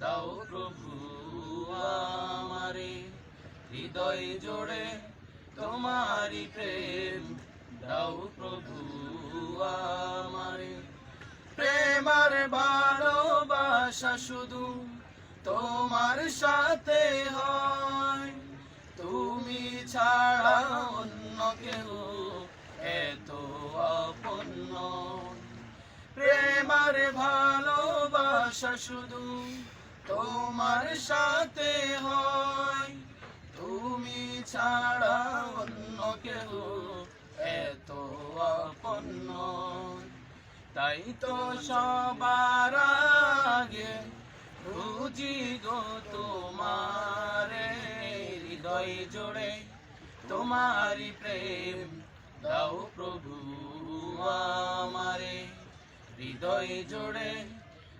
দাও প্রভু আমারে, হৃদয় জোড়ে তোমারি প্রেম। দাও প্রভু আমারে। প্রেমার ভালোবাসা শুধু তোমার সাথে হয়। তুমি ছাড়া অন্য কেউ এত আপন নয়। প্রেমার ভালোবাসা শুধু তোমার সাথে হয়। তুমি ছাড়া অন্য কেউ এত আপন নয়। তাই তো সবার আগে বুঝি গো তোমার হৃদয় জোড়ে তোমারি প্রেম দাও প্রভু আমারে। হৃদয় জোড়ে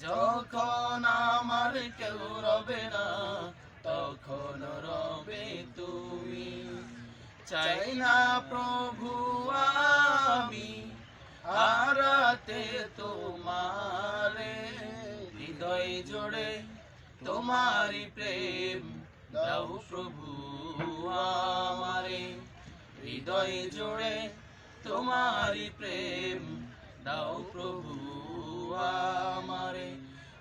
যখন আমার কেউ রবে না, তখন রবে তুমি। চাই না প্রভু আমি হারাতে তোমারে, হৃদয় জোড়ে তোমারি প্রেম দাও প্রভু আমারে। হৃদয় জোড়ে তোমারি প্রেম দাও প্রভু আমারে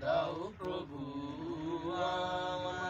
দাও প্রভু আমার